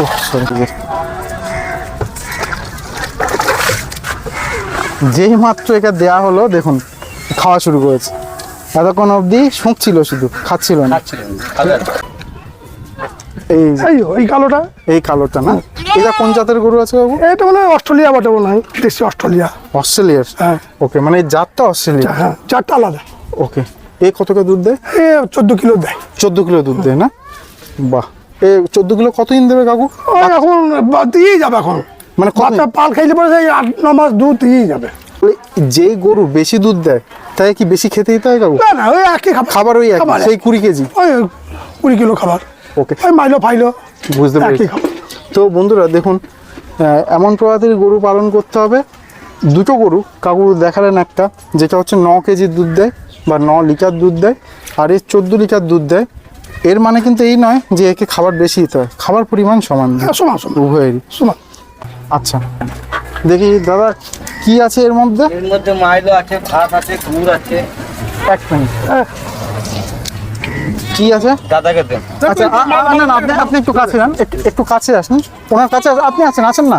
যেই মাত্র এটা দেয়া হলো দেখুন খাওয়া শুরু করেছে। এতক্ষণ অবধি শুঁকছিল শুধু খাচ্ছিল না। এই এই ওই কালোটা? এই কালোটা না? এটা কোন জাতের গরু আছে বাবু? এটা মানে অস্ট্রেলিয়া বটে মনে হয় দেশি অস্ট্রেলিয়া। অস্ট্রেলিয়ার? হ্যাঁ। ওকে মানে এই জাতটা অস্ট্রেলিয়া হ্যাঁ চারটা আলাদা। ওকে এই কত করে দুধ দেয়? এ চোদ্দ কিলো দেয়। চোদ্দ কিলো দুধ দেয় না? বাহ এ চোদ্দ কিলো কতদিন দেবে কাকু? এখন দিয়েই যাবে এখন। মানে বাচ্চা পাল খাইলে পরে সেই আট ন মাস দুধ দিয়েই যাবে। যেই গরু বেশি দুধ দেয় তাই কি বেশি খেতে দিতে হয় কাকু? না না ওই একই খাবার। খাবার ওই খাবার সেই কুড়ি কেজি। ওই কুড়ি কিলো খাবার। ওকে। ওই মাইলো ফাইলো। বুঝতে পেরেছি। তো বন্ধুরা দেখুন এমন প্রজাতির গরু পালন করতে হবে। দুটো গরু কাকু দেখালেন একটা যেটা হচ্ছে ন কেজি দুধ দেয় বা ন লিটার দুধ দেয় আর এর চোদ্দ লিটার দুধ দেয়। এর মানে কিন্তু এই নয় যে একে খাবার বেশি দিতে হয়। খাবার পরিমাণ সমান। হ্যাঁ, সমান সমান। উভয়েরই। সমান। আচ্ছা। দেখি দাদা কি আছে এর মধ্যে? এর মধ্যে মাইলো আছে ভাত আছে গুড় আছে। এক মিনিট। কি আছে? দাদাকে দেন আচ্ছা না, না, আপনি আপনি একটু কাছে যান। একটু একটু কাছে আসুন। ওনার কাছে আপনি আছেন আছেন না?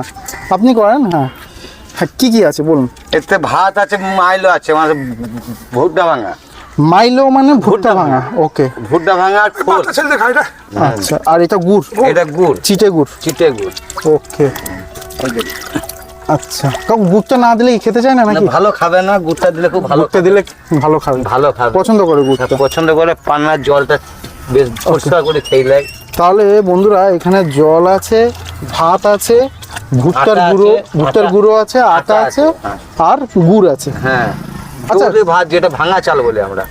আপনি করেন হ্যাঁ। হ্যাঁ কি কি আছে বলুন। এতে ভাত আছে মাইলো আছে মানে ভুট্টা ভাঙা। মাইলো মানে ভুট্টা ভাঙা ওকে ভুট্টা ভাঙা আর খোল। এটা। আচ্ছা আর এটা গুড়। এটা গুড়। চিটে গুড়। চিটে গুড়। ওকে আচ্ছা কাকু গুড়টা না দিলে খেতে চায় না নাকি? ভালো খাবে না গুড়টা দিলে খুব ভালো গুড়টা দিলে ভালো খাবে। ভালো খাবে। পছন্দ করে গুড়টা? পছন্দ করে পান্নার জলটা বেশ পরিষ্কার করে খেয়ে নেয়। তাহলে বন্ধুরা এখানে জল আছে ভাত আছে ভুট্টার গুঁড়ো আছে, ভুট্টার গুঁড়ো আছে আটা আছে, হ্যাঁ। আর গুড় আছে। হ্যাঁ। আচ্ছা। দুধে ভাত যেটা ভাঙা চাল বলে আমরা।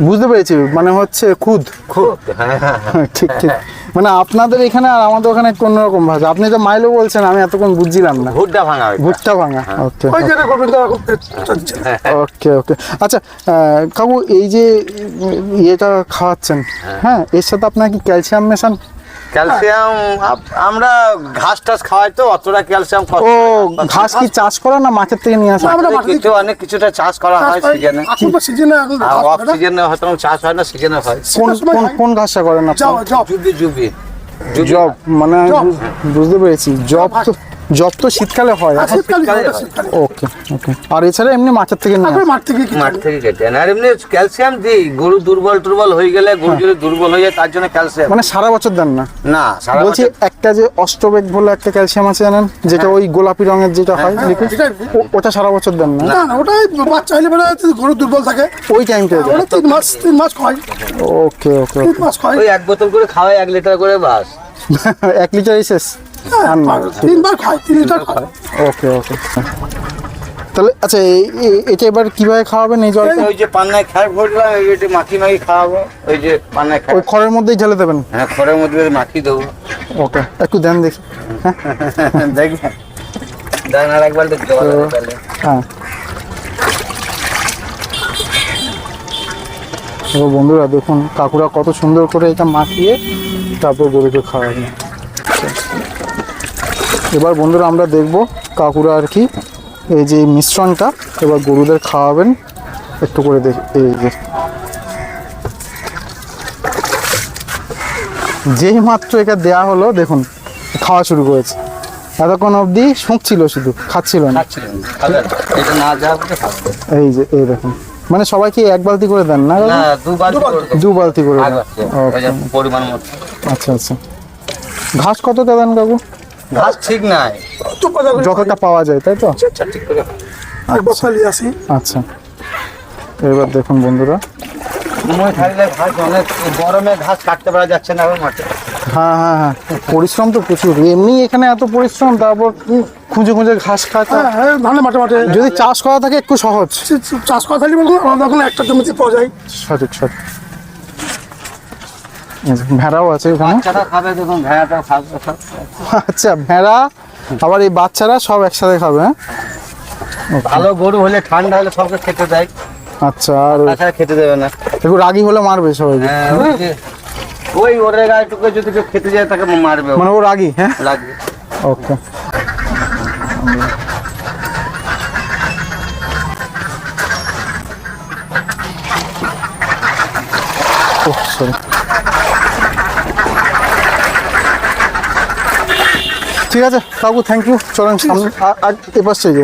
বুঝতে পেরেছি মানে হচ্ছে খুদ। খুব হ্যাঁ। হ্যাঁ হ্যাঁ। ঠিক ঠিক। মানে আপনাদের এখানে আর আমাদের ওখানে একটু অন্যরকম ভাষা আপনি তো মাইলো বলছেন আমি এতক্ষণ বুঝছিলাম না। ভুট্টা ভাঙা ভুট্টা ভাঙা ওকে। ওই যেটা করবেন চলছে। ওকে ওকে। আহ, কাকু এই যে ইয়েটা খাওয়াচ্ছেন হ্যাঁ এর সাথে আপনার কি ক্যালসিয়াম মেশান? ক্যালসিয়াম আমরা ঘাস টাস খাওয়াই তো অতটা ক্যালসিয়াম ও ঘাস কি চাষ করা না মাছের থেকে নিয়ে আসা? আমরা কিছু অনেক কিছুটা চাষ করা হয় সিজনে এখন তো সিজনে অফ হয়। সিজনে হয়তো চাষ হয় না সিজনে হয়। কোন কোন। কোন ঘাসটা করেন আপনি? জব জব জুবি মানে বুঝতে পেরেছি। জব তো জব তো শীতকালে হয় শীতকালে ওটা হয়। ওকে ওকে। আর এছাড়া এমনি মাঠের থেকে নিয়ে মাঠ থেকে মাঠ থেকে কেটে। আর এমনি ক্যালসিয়াম দিই গরু দুর্বল টুর্বল হয়ে গেলে গরু যদি দুর্বল হয়ে যায় তার জন্য ক্যালসিয়াম। মানে সারা বছর দেন না? না সারা বলছি বছর- একটা যে অষ্টবেগ বলে একটা ক্যালসিয়াম আছে জানেন? যেটা ওই গোলাপি রঙের যেটা হয় লিকুইড ওটা সারা বছর দেন না? না না ওটাই বাচ্চা হলে পরে গরু দুর্বল থাকে ওই টাইমটা ওটা তিন মাস তিন মাস খায় ওকে ওকে তিন মাস খায় ওই এক বোতল করে খাওয়াই এক লিটার করে বাস। এক লিটারই শেষ? আর না। তিনবার খায় তিন লিটার খায় ওকে ওকে। তাহলে আচ্ছা এটা এবার কীভাবে খাওয়াবেন এই জলটা? ওই যে পান্নায় খায় ভরলাম এই যে মাখি মাখি খাওয়াবো ওই যে পান্নায় ওই খড়ের মধ্যেই ঢেলে দেবেন? হ্যাঁ খড়ের মধ্যে মাখি দেবো। ওকে একটু দেন দেখি। দেখি দেন আর একবার আছে হ্যাঁ। এবার বন্ধুরা দেখুন কাকুরা কত সুন্দর করে এটা মাখিয়ে তারপর গরুকে খাওয়াবেন এবার বন্ধুরা আমরা দেখব কাকুরা আর কি এই যে মিশ্রণটা এবার গরুদের খাওয়াবেন। একটু করে দেখ এই যে। যেই মাত্র এটা দেয়া হলো দেখুন খাওয়া শুরু করেছে। এতক্ষণ অবধি শুঁকছিল শুধু খাচ্ছিল না। এই যে এই দেখুন। মানে সবাইকে এক বালতি করে দেন না দু বালতি করে দেন। পরিমাণ মতো। আচ্ছা আচ্ছা। ঘাস কত দেন কাকু? ঘাস ঠিক নাই। যতটা পাওয়া যায় তাই তো? আচ্ছা ঠিক করে এক বছর নিয়ে আসি। আচ্ছা। এবার দেখুন বন্ধুরা। গরমে ঘাস কাটতে পারা যাচ্ছে না মাঠে। হ্যাঁ হ্যাঁ হ্যাঁ। পরিশ্রম তো প্রচুর। এমনি এখানে এত পরিশ্রম তারপর খুঁজে খুঁজে ঘাস কাটা হ্যাঁ হ্যাঁ ধানে মাঠে মাঠে। যদি চাষ করা থাকে একটু সহজ। চাষ করা থাকলে বলুন আমাদের এখন একটা জমিতে পাওয়া যায়। সঠিক সঠিক। ভেড়াও আছে এখানে। খাবে দেখুন ভেড়াটাও খাবে। সব। আচ্ছা ভেড়া আবার এই বাচ্চারা সব একসাথে খাবে হ্যাঁ? ভালো গরু হলে ঠান্ডা হলে সবকে খেতে দেয়। আচ্ছা আর খেতে দেবে না। একটু রাগি হলে মারবে হ্যাঁ, ওই যে- ওই ওরে যদি কেউ খেতে যায় তাকে মারবে মানে ও রাগি হ্যাঁ? লাগবে ওকে ওহ সরি ঠিক আছে কাকু থ্যাংক ইউ চলেন সামনে আর এপাশ থেকে